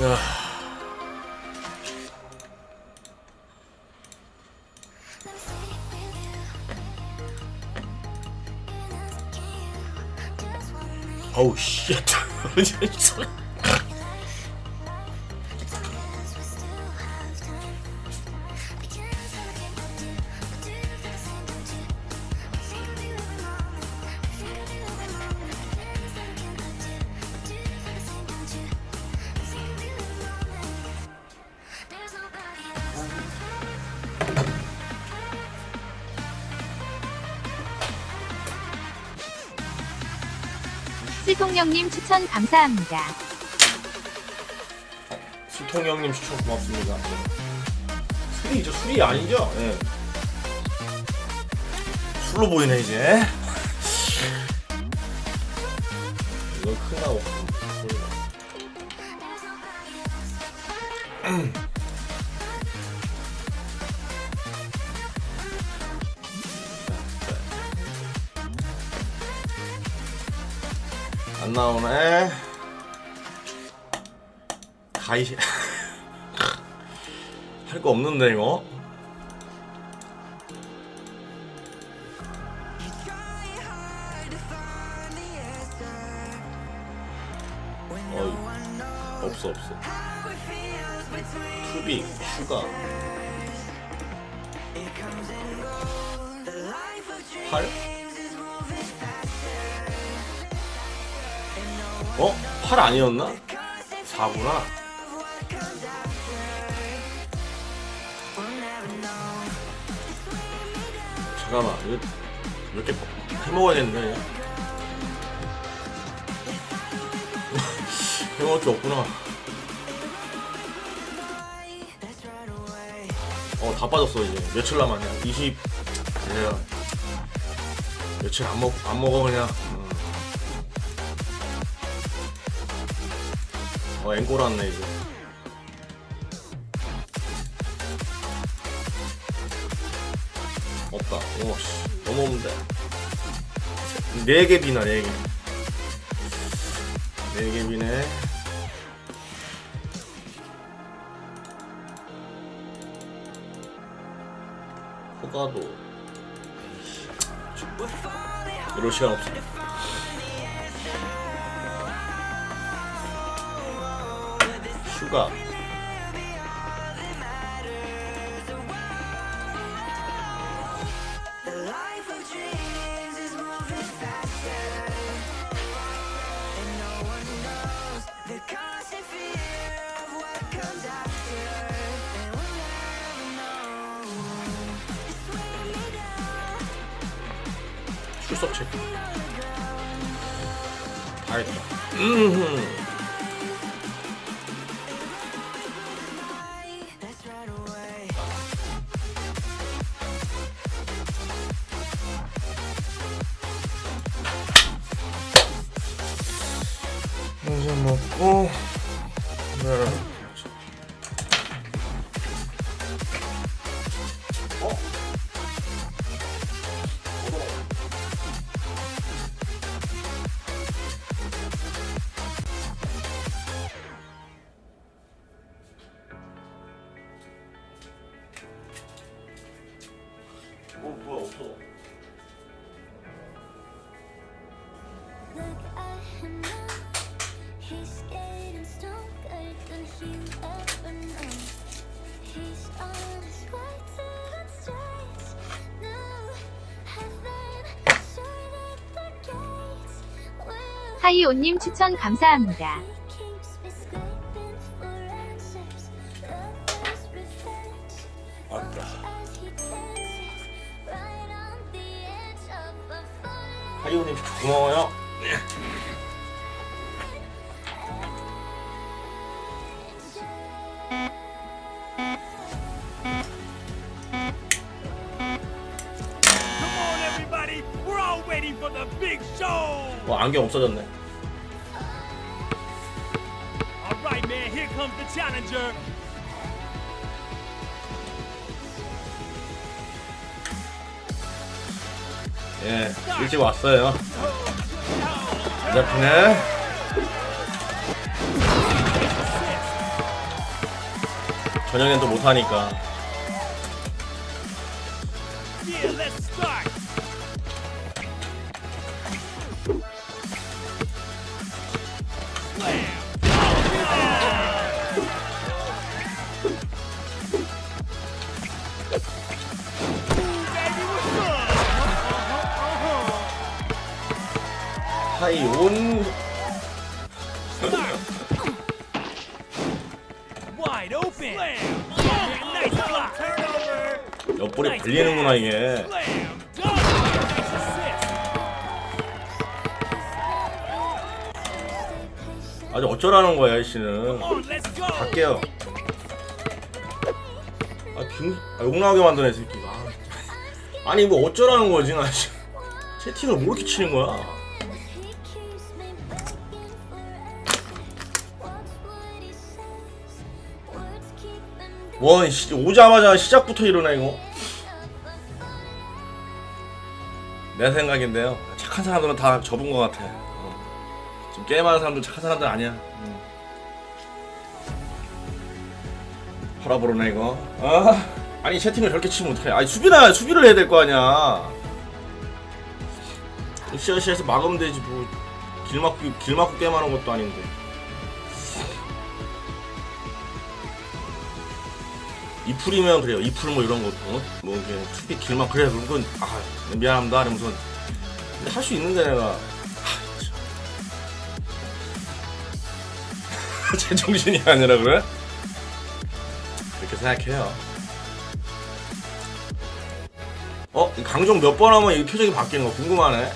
아. 어우 씨. 슬통령님 추천 감사합니다. 수통 형님 추천 고맙습니다. 술이죠, 술이 아니죠? 예. 술로 보이네 이제. 이건 큰나고 나오네. 가이 할 거 없는데 이거. 어이 없어 없어. 투비 슈가. 8? 8 아니었나? 4구나. 잠깐만, 이거 이렇게 해먹어야겠네. 해먹을 게 없구나. 어, 다 빠졌어, 이제. 며칠 남았냐? 20. 예. 며칠 안 먹, 안 먹어, 그냥. 어, 앵꼬 났네, 이제. 없다. 오, 씨. 너무 없는데. 네개 비나, 네 개. 네개 비네. 호가도. 이럴 시간 없어. 슈가. 출석 체크. 다 했다. 음. 하이오님 추천 감사합니다. 하이오님 고마워요! 어 안경 없어졌네 challenger. 예 일찍 왔어요 안 잡히네 저녁엔 또 못하니까 Yeah, let's start. 하이 온. 옆구리 발리는구나 이게. 아주 어쩌라는 거야 이 씨는 let's go. 갈게요 아, 빙, 아, 욕 나오게 만드네 이 새끼가 아. 아니 뭐 어쩌라는 거지 나 씨. 채팅을 뭐 이렇게 치는 거야 원 씨, 오자마자 시작부터 이러네 이거. 내 생각인데요. 착한 사람들은 다 접은 것 같아. 어. 지금 게임하는 사람들 착한 사람들 아니야. 응. 팔아보러네 이거. 아, 아니 채팅을 저렇게 치면 어떡해. 아니 수비나 수비를 해야 될 거 아니야. 으쌰으쌰해서 막으면 되지 뭐 길 막고 길 막고 게임하는 것도 아닌데 이풀이면 그래요. 이풀 뭐 이런 것도 뭐 이게 수비 길만 그래 건아 미안합니다 이러면서 근데 할 수 있는데 내가 아, 참. 제정신이 아니라 그래? 그렇게 생각해요. 어? 이 강정 몇 번 하면 이 표정이 바뀌는 거 궁금하네.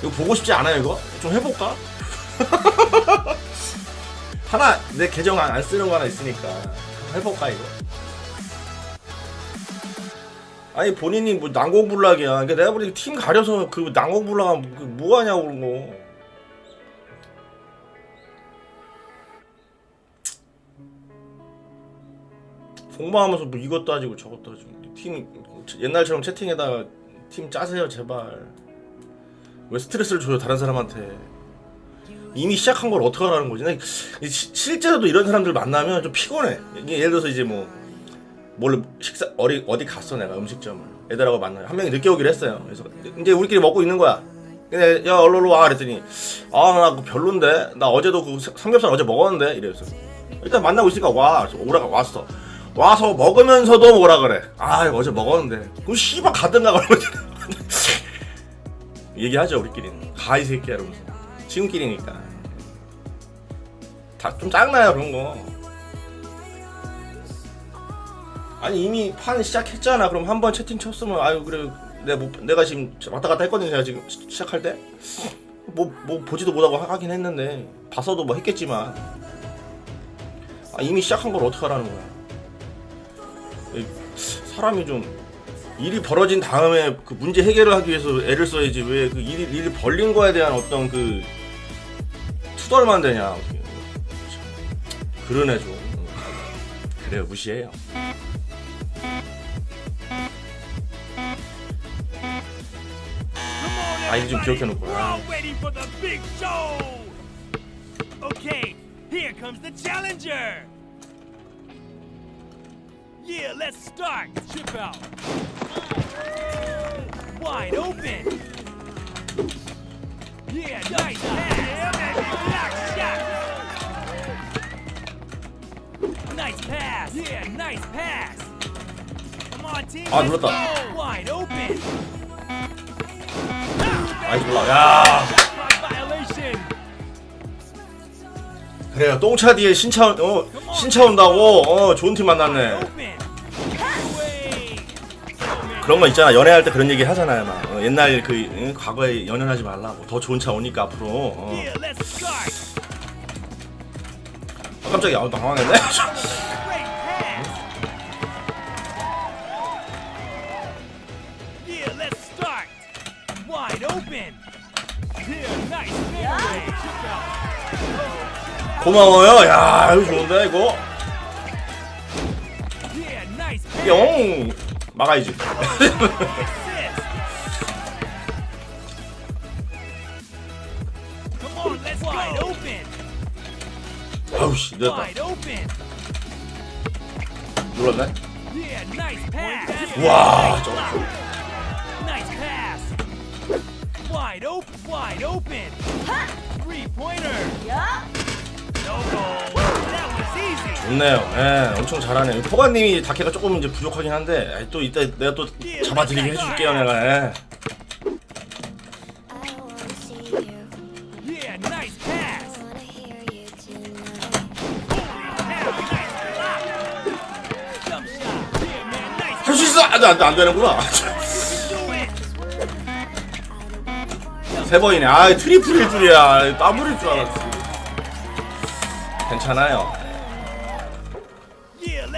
이거 보고 싶지 않아요 이거? 좀 해볼까? 하나 내 계정 안, 안 쓰는 거 하나 있으니까. 해볼까 이거? 아니 본인이 뭐 난공불락이야. 그러니까 내가 보니 팀 가려서 그 난공불락하면 뭐, 그 뭐하냐고 그런 거. 공부하면서 뭐 이것도 따지고 저것도 따지고 팀 옛날처럼 채팅에다가 팀 짜세요 제발. 왜 스트레스를 줘요 다른 사람한테 이미 시작한 걸 어떻게 하라는 거지? 시- 실제로도 이런 사람들 만나면 좀 피곤해. 예를 들어서 이제 뭐뭘 식사 어디 어디 갔어 내가 음식점을. 애들하고 만나요 한 명이 늦게 오기로 했어요. 그래서 이제 우리끼리 먹고 있는 거야. 근데 야 얼른 와 그랬더니 아나 그거 별론데. 나 어제도 그 삼- 삼겹살 어제 먹었는데. 이래서. 일단 만나고 있으니까 와. 오라가 왔어. 와서 먹으면서도 뭐라 그래. 아 어제 먹었는데. 그럼 씨발 가든가 그러면 얘기하죠 우리끼리는. 가이 새끼야 이러면서. 지금끼리니까. 다 좀 짜증나요 그런 거? 아니 이미 판 시작했잖아. 그럼 한 번 채팅 쳤으면 아유 그래. 내가 못, 내가 지금 왔다 갔다 했거든요 제가 지금 시- 시작할 때 뭐 뭐 보지도 못하고 하- 하긴 했는데 봐서도 뭐 했겠지만. 아, 이미 시작한 걸 어떻게 하라는 거야. 이 사람이 좀 일이 벌어진 다음에 그 문제 해결을 하기 위해서 애를 써야지 왜 그 일이 일이 벌린 거에 대한 어떤 그 투덜만 되냐 그런 애죠 그래요 무시해요 아, 이거 좀. 기억해놓고. Show. Okay, here comes the challenger. Yeah, let's start. Chip out. Wide open. Yeah, nice. Yeah, baby, block Nice pass. Yeah, nice pass. Come on, team. 아, let's 눌렀다. go. Wide open. 아이 몰라 야 Shot clock violation. 그래요 똥차 뒤에 신차 어 신차 온다고 어 좋은 팀 만났네 Open. Away. 그런 거 있잖아 연애할 때 그런 얘기 하잖아요 막 어, 옛날 그 응, 과거에 연연하지 말라고 더 좋은 차 오니까 앞으로 어. Yeah, let's start. 아, 깜짝이야 아, 당황했네. 고마워요 야 이거 좋은데 이거. 영 막아야지 아우씨 늦었다. 눌렀네. 와 저, Nice pass. Wide open. Wide open. Three pointer. No goal. That was easy. 좋네요 예 엄청 잘하네 포가님이 다케가 조금 이제 부족하긴 한데 또 이따 내가 또 잡아드리게 해줄게요 내가 예. 안돼 안돼 안 되는구나. 세 번이네. 아 트리플일 줄이야. 더블일 줄 알았지. 괜찮아요.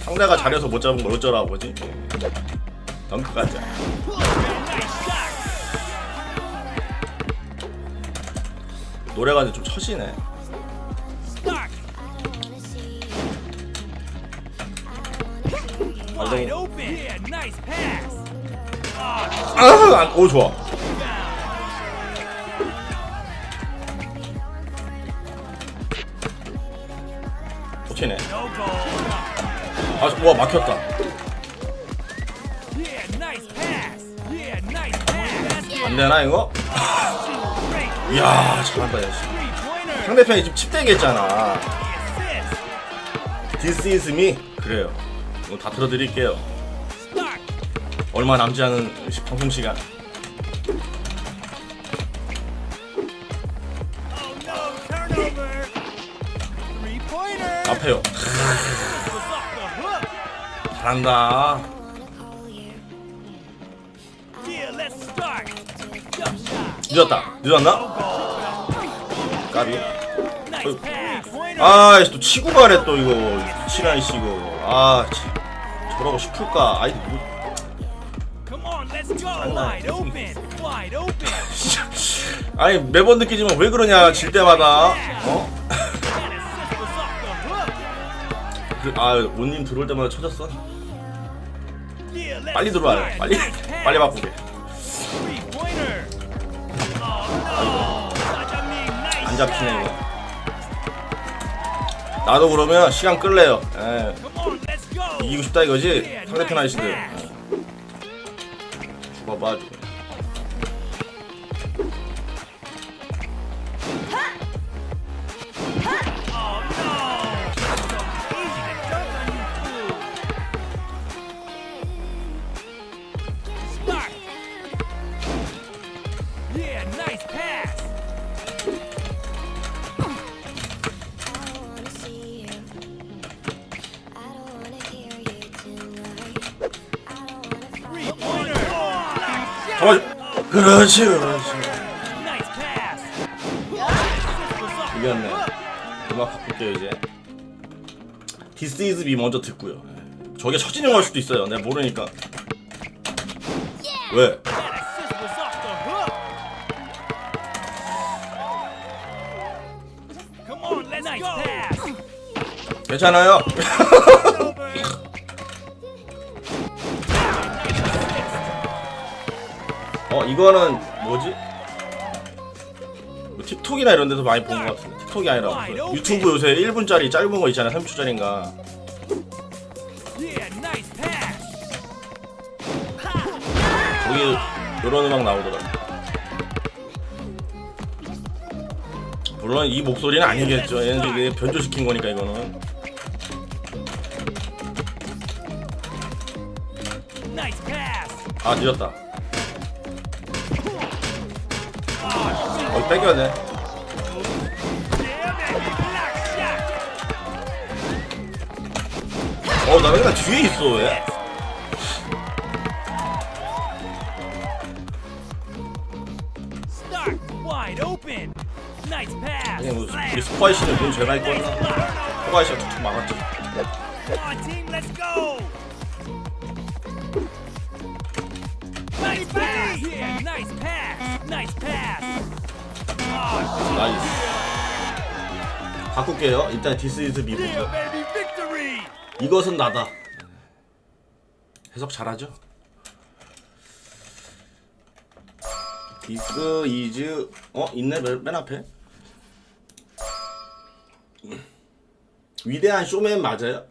상대가 잘해서 못 잡은 걸 어쩌라고 그지? 덩크 가자. 노래가 근데 좀 처지네 pass. Oh, 아오 좋아 no goal. 아와 막혔다. 안 되나 이거 이야 잘한다 야. 상대편이 지금 칩대기 했잖아 Assist. This is me 그래요 이거 다 Start. 얼마 남지 않은 시- 방송 시간 Oh. 앞에요. 잘한다. 늦었다 늦었나? 까비 Nice pass. Pointer. 아이씨 또 치고 가래 또 이거 시간 씨 이거 아 참, 저러고 싶을까 아이 뭐. 아니 매번 느끼지만 왜 그러냐 질 때마다 어? 그, 아 온님 들어올 때마다 쳐졌어 빨리 start. 빨리. 빨리 바꾸게. Oh 안 잡히네. 이거 나도 그러면 시간 끌래요 예. Go. 이기고 싶다 이거지? 상대편 아저씨들. 죽어봐 아주 그렇지 그렇지 이겼네. 음악 바꿀게요 이제 This is me 먼저 듣고요 예. 저게 걸 수도 있어요 내가 모르니까 왜? 괜찮아요 어 이거는 뭐지? 뭐 틱톡이나 이런 데서 많이 본 것 같은데 틱톡이 아니라 무슨 유튜브 요새 1분짜리 짧은 거 있잖아요 3초짜리인가 Yeah, nice pass. 거기 이런 음악 나오더라 물론 이 목소리는 아니겠죠 얘는 이게 변조시킨 거니까 이거는. 아 늦었다 어 뺏겨야 돼. 어, 나 맨날 뒤에 있어, 왜? 그냥 뭐. 우리 스파이 씨는 눈 제가 있거나, Nice block. 스파이 씨가 툭툭 막았지. 나이스. 바꿀게요. 일단 디스 이즈 victory. 이것은 나다. 해석 잘하죠? 디스 이즈 어 있네 맨, 맨 앞에 위대한 쇼맨 맞아요?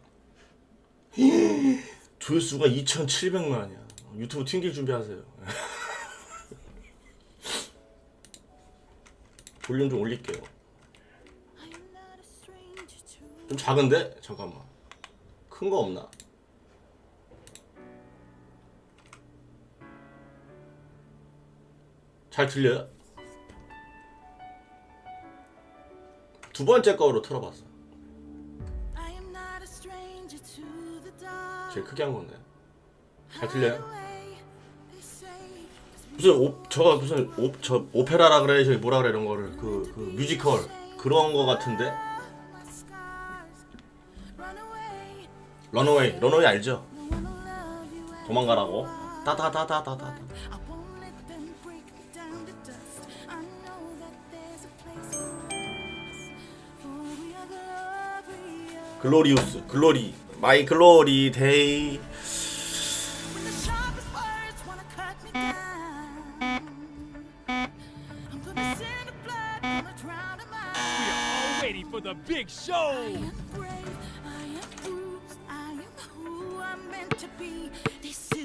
조회수가 2,700만이야. 유튜브 튕길 준비하세요. 볼륨 좀 올릴게요. 좀 작은데? 잠깐만. 큰 거 없나? 잘 들려요? 두 번째 거로 틀어봤어. 제일 크게 한 건데. 잘 들려요? 무슨 오, 저가 무슨 오, 저 오페라라 그래 저기 뭐라 그래 이런 거를 그, 그 뮤지컬 그런 거 같은데? 런어웨이 런어웨이 알죠? 도망가라고? 따다다다다다. 글로리우스 글로리 마이 글로리 데이 for the big show.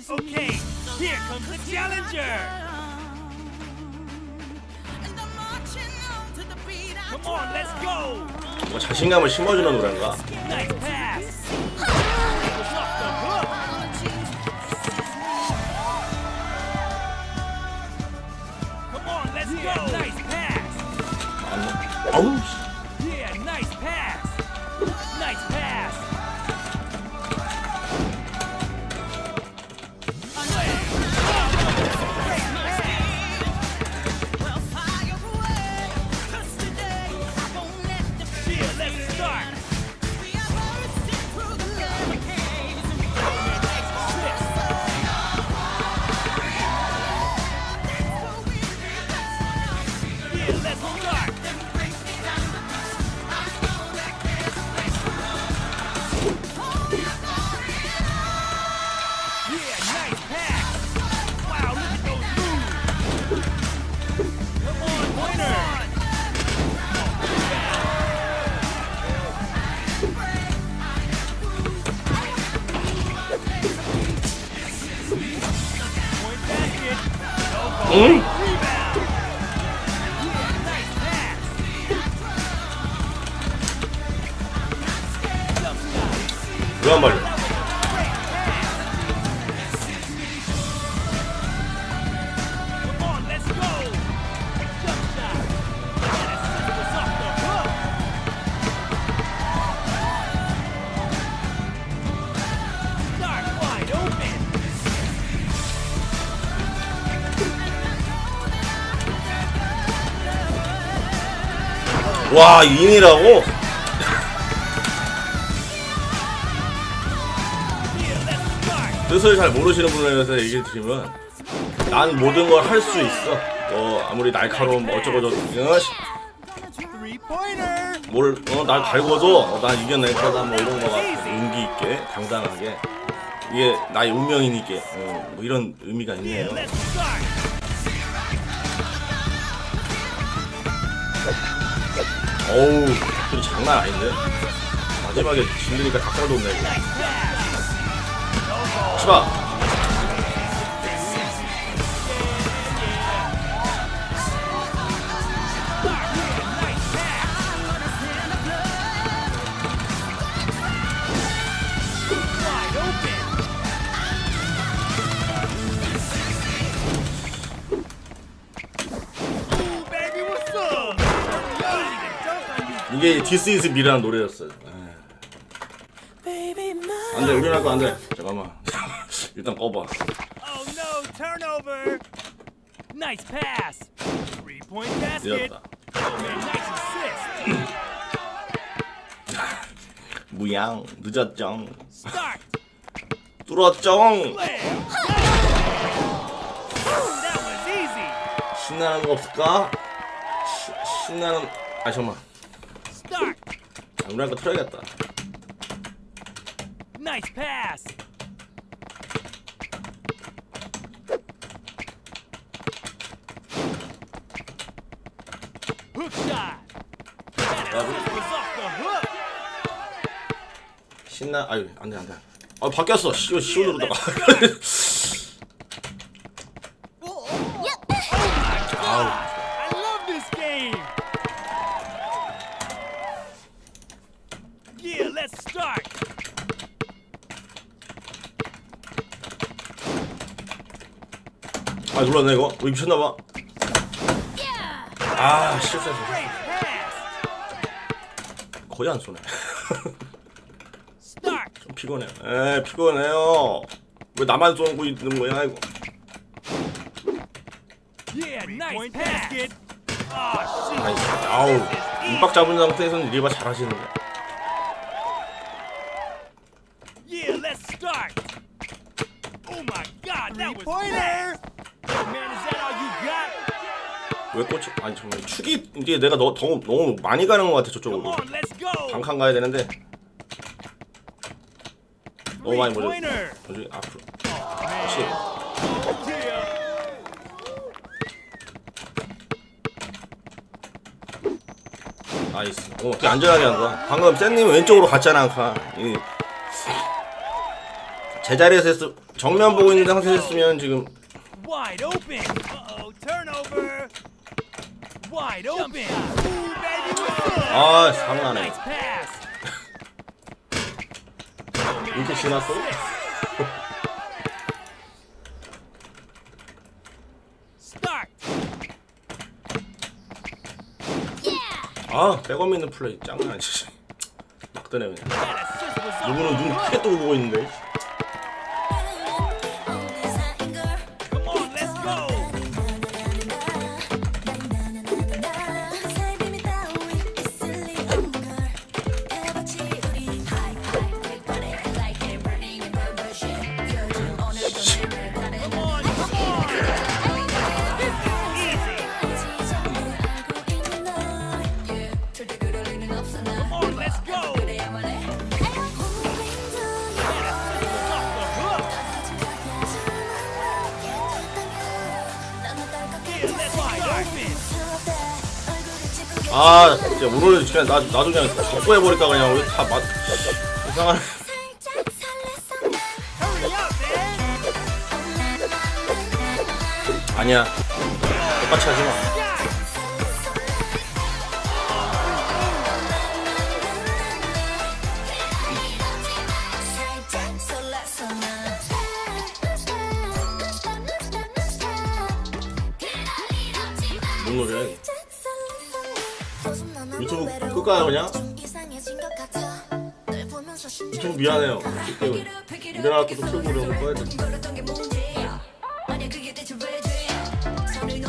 Okay, here comes the challenger. Come on, let's go. 뭐 자신감을 심어주는 노래인가? Nice pass. Come on, let's go. Nice pass. 아니, 어우 와 인이라고? 뜻을 잘 모르시는 분들에서 얘기를 드리면 난 모든 걸 할 수 있어. 뭐 아무리 날카로운 뭐 어쩌고저쩌고. 뭘, 어, 날 갈궈도 어, 난 이겨낼 거다 뭐 이런 거 같아. 용기 있게 당당하게 이게 나의 운명이니까 어, 뭐 이런 의미가 있네요. 어우 그 장난 아닌데 마지막에 질리니까 닭살 돋네 이거. 치바 이게 디스 이즈 미라는 노래였어요. baby, my- 안돼 우리 할거 안돼. 잠깐만 일단 꺼봐. Oh no, turnover. Nice pass. Three point basket. 늦었다. Oh man, nice assist. 무양 Start. that was easy. 신나는 거 없을까? 시, 신나는 아 잠깐만. 우리 할거 틀어야겠다. Nice pass. Hook shot. That assist was off the hook. 신나 아유 안돼 안돼 아 바뀌었어 시오 시오 누르다가 아 눌렀네 이거? 왜 미쳤나봐. 아 실수했어. 거의 안 쏘네. 좀 피곤해 에 피곤해요. 왜 나만 쏘고 있는 거야 이거? Shoot. 아이 아우. 임박 잡은 상태에서는 리바 잘하시는데 Yeah, let's start. Oh my God, that was pointer. Man, is that all you got? 왜 꽂히 아니 정말 축이 이제 내가 너, 너무 너무 많이 가는 것 같아 저쪽으로. 반칸 가야 되는데 너무 많이 Three-pointer. 뭐지 앞으로 Man. 그렇지. 나이스 어 어떻게 안전하게 한 거야 방금 샌님 왼쪽으로 갔잖아 이 제자리에서 했 정면 보고 있는 상태에서 했으면 지금 Wide open. Uh-oh, turnover. Wide open. Ooh, baby, what's up? 아 Nice pass. 이렇게 지났어? Start. 아 백업 있는 플레이 짱나 진짜 막 뜨네 그냥 That assist was up. 누구는 눈 크게 뜨고 보고 있는데 아 진짜 오늘 그냥 나, 나도 그냥 족구해버릴까 그냥. 우리 다 맛, 이상한. 아니야. 똑같이 하지 마 끌까요 그냥? 유튜브 미안해요. 때문에 일어나서 또 틀고 그러면 꺼야 돼